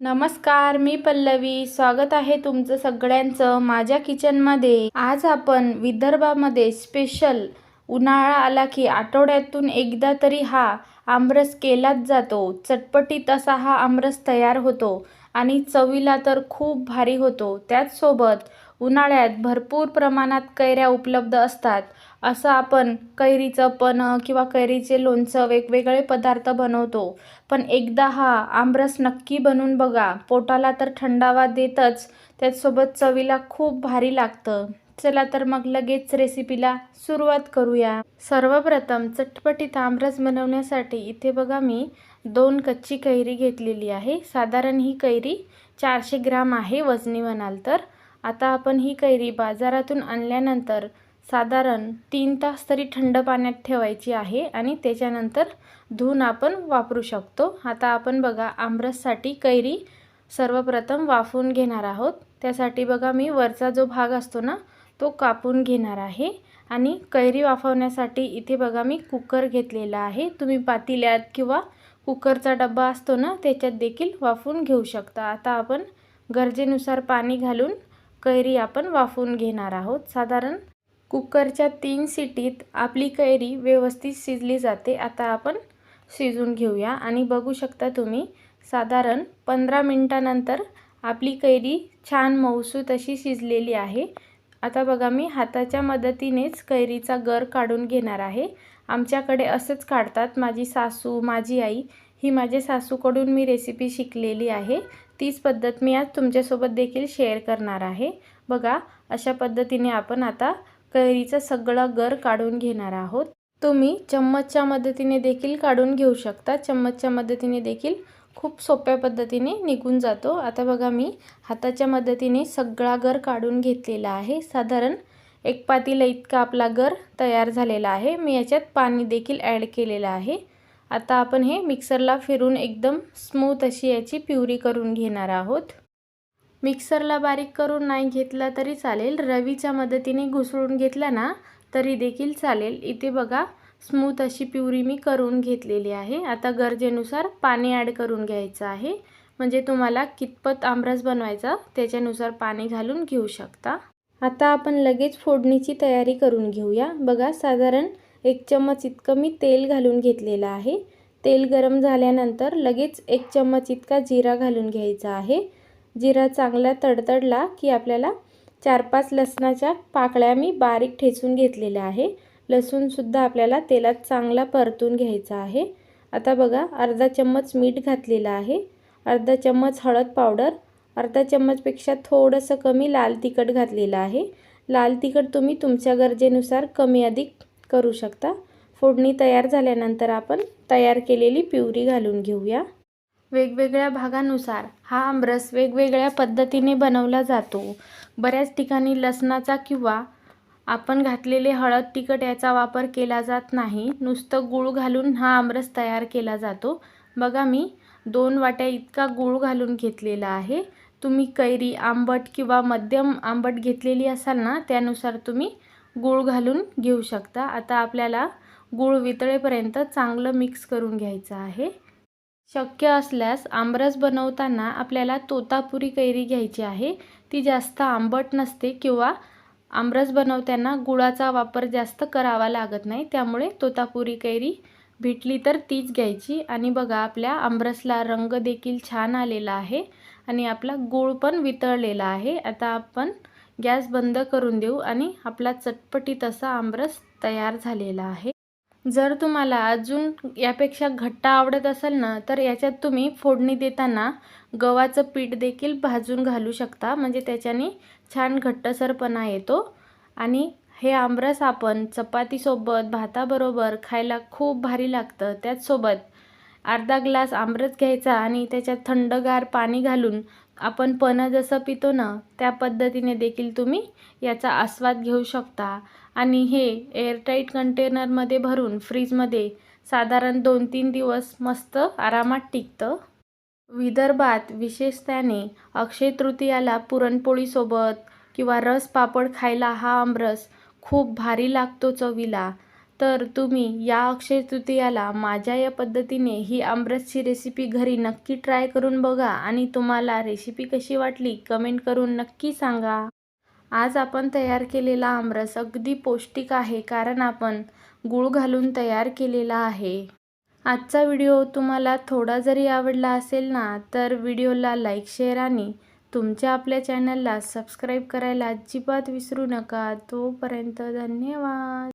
नमस्कार मी पल्लवी. स्वागत आहे तुमचं सगळ्यांचं माझ्या किचनमध्ये. आज आपण विदर्भामध्ये स्पेशल उन्हाळा आला की आठवड्यातून एकदा तरी हा आमरस केलाच जातो. चटपटीत असा हा आमरस तयार होतो आणि चवीला तर खूप भारी होतो. त्याचसोबत उन्हाळ्यात भरपूर प्रमाणात कैऱ्या उपलब्ध असतात. असं आपण कैरीचं पण किंवा कैरीचे लोणचं वेगवेगळे पदार्थ बनवतो. पण एकदा हा आमरस नक्की बनवून बघा. पोटाला तर थंडावा देतच. त्याचसोबत चवीला खूप भारी लागतं. चला तर मग लगेच रेसिपीला सुरुवात करूया. सर्वप्रथम चटपटीत आमरस बनवण्यासाठी इथे बघा मी दोन कच्ची कैरी घेतलेली आहे. साधारण ही कैरी चारशे ग्राम आहे वजनी म्हणाल तर. आता आपण ही कैरी बाजारातून आणल्यानंतर साधारण तीन तास तरी थंड पाण्यात ठेवायची आहे आणि त्याच्यानंतर धुवून आपण वापरू शकतो. आता आपण बघा आमरससाठी कैरी सर्वप्रथम वाफवून घेणार आहोत. त्यासाठी बघा मी वरचा जो भाग असतो ना तो कापून घेणार आहे. आणि कैरी वाफवण्यासाठी इथे बघा मी कुकर घेतलेला आहे. तुम्ही पातेल्यात किंवा कुकरचा डब्बा असतो ना त्याच्यात देखील वाफवून घेऊ शकता. आता आपण गरजेनुसार पाणी घालून कैरी आपण वाफवून घेणार आहोत. साधारण कुकरच्या तीन सिटीत आपली कैरी व्यवस्थित शिजली जाते. आता आपण शिजून घेऊया. आणि बघू शकता तुम्ही साधारण पंधरा मिनटानंतर आपली कैरी छान मऊसूत अशी शिजलेली आहे. आता बघा मी हाताच्या मदतीनेच कैरीचा गर काढून घेणार आहे. आमच्याकडे असंच काढतात माझी सासू माझी आई. ही माझ्या सासूकडून मी रेसिपी शिकलेली आहे. तीच पद्धत मी आज तुमच्यासोबत देखील शेअर करणार आहे. बघा अशा पद्धतीने आपण आता कैरीचं सगळं गर काढून घेणार आहोत. तुम्ही चम्मचच्या मदतीने देखील काढून घेऊ शकता. चम्मचच्या मदतीने देखील खूप सोप्या पद्धतीने निघून जातो. आता बघा मी हाताच्या मदतीने सगळा गर काढून घेतलेला आहे. साधारण एक पातीला इतका आपला गर तयार झालेला आहे. मी याच्यात पाणी देखील ॲड केलेलं आहे. आता आपण हे मिक्सरला फिरून एकदम स्मूथ अशी याची प्युरी करून घेणार आहोत. मिक्सरला बारीक करून नाही घेतला तरी चालेल. रवीच्या मदतीने घुसळून घेतला ना तरी देखील चालेल. इथे बघा स्मूथ अशी प्युरी मी करून घेतलेली आहे. आता गरजेनुसार पाणी ॲड करून घ्यायचं आहे. म्हणजे तुम्हाला कितपत आमरस बनवायचा त्याच्यानुसार पाणी घालून घेऊ शकता. आता आपण लगेच फोडणीची तयारी करून घेऊया. बघा साधारण एक चम्मच इतकं मी तेल घालून घेतलेलं आहे. तेल गरम झाल्यानंतर लगेच एक चम्मच इतका जिरा घालून घ्यायचा आहे. जिरा चांगला तडतडला की आपल्याला चार पाच लसणाच्या पाकळ्या मी बारीक ठेचून घेतलेल्या आहे. लसूणसुद्धा आपल्याला तेलात चांगला परतून घ्यायचा आहे. आता बघा अर्धा चम्मच मीठ घातलेलं आहे. अर्धा चम्मच हळद पावडर. अर्धा चम्मचपेक्षा थोडंसं कमी लाल तिखट घातलेलं आहे. लाल तिखट तुम्ही तुमच्या गरजेनुसार कमी अधिक करू शकता. फोडणी तयार झाल्यानंतर आपण तयार केलेली प्युरी घालून घेऊया. वेगवेगळ्या भागानुसार हा आमरस वेगवेगळ्या पद्धतीने बनवला जातो. बऱ्याच ठिकाणी लसणाचा किंवा आपण घातलेले हळद तिखट याचा वापर केला जात नाही. नुसतं गूळ घालून हा आमरस तयार केला जातो. बघा मी दोन वाट्या इतका गूळ घालून घेतलेला आहे. तुम्ही कैरी आंबट किंवा मध्यम आंबट घेतलेली असाल ना त्यानुसार तुम्ही गूळ घालून घेऊ शकता. आता आपल्याला गूळ वितळेपर्यंत चांगलं मिक्स करून घ्यायचं आहे. शक्य असल्यास आमरस बनवताना आपल्याला तोतापुरी कैरी घ्यायची आहे. ती जास्त आंबट नसते किंवा आमरस बनवताना गुळाचा वापर जास्त करावा लागत नाही. त्यामुळे तोतापुरी कैरी भेटली तर तीच घ्यायची. आणि बघा आपल्या आमरसला रंग देखील छान आलेला आहे. आणि आपला गूळ पण वितळलेला आहे. आता आपण गॅस बंद करून देऊ आणि आपला चटपटीत असा आमरस तयार झालेला आहे. जर तुम्हाला अजून यापेक्षा घट्ट आवडत असेल ना तर याच्यात तुम्ही फोडणी देताना गव्हाचं पीठ देखील भाजून घालू शकता. म्हणजे त्याच्याने छान घट्टसरपणा येतो. आणि हे आमरस आपण चपातीसोबत भाताबरोबर खायला खूप भारी लागतं. त्याचसोबत अर्धा ग्लास आमरस घ्यायचा आणि त्याच्यात थंडगार पाणी घालून आपण पणं जसं पितो ना त्या पद्धतीने देखील तुम्ही याचा आस्वाद घेऊ शकता. आणि हे एअरटाईट कंटेनरमध्ये भरून फ्रीजमध्ये साधारण दोन तीन दिवस मस्त आरामात टिकतं. विदर्भात विशेषत्याने अक्षय तृतीयाला पुरणपोळीसोबत किंवा रस पापड खायला हा आमरस खूप भारी लागतो चवीला. तर तुम्ही या अक्षय तृतीयाला माझ्या या पद्धतीने ही आमरसची रेसिपी घरी नक्की ट्राय करून बघा आणि तुम्हाला रेसिपी कशी वाटली कमेंट करून नक्की सांगा. आज आपण तयार केलेला आमरस अगदी पौष्टिक आहे कारण आपण गूळ घालून तयार केलेला आहे. आजचा व्हिडिओ तुम्हाला थोडा जरी आवडला असेल ना तर व्हिडिओला लाईक शेअर आणि तुमच्या आपल्या चॅनलला सबस्क्राईब करायला अजिबात विसरू नका. तोपर्यंत धन्यवाद.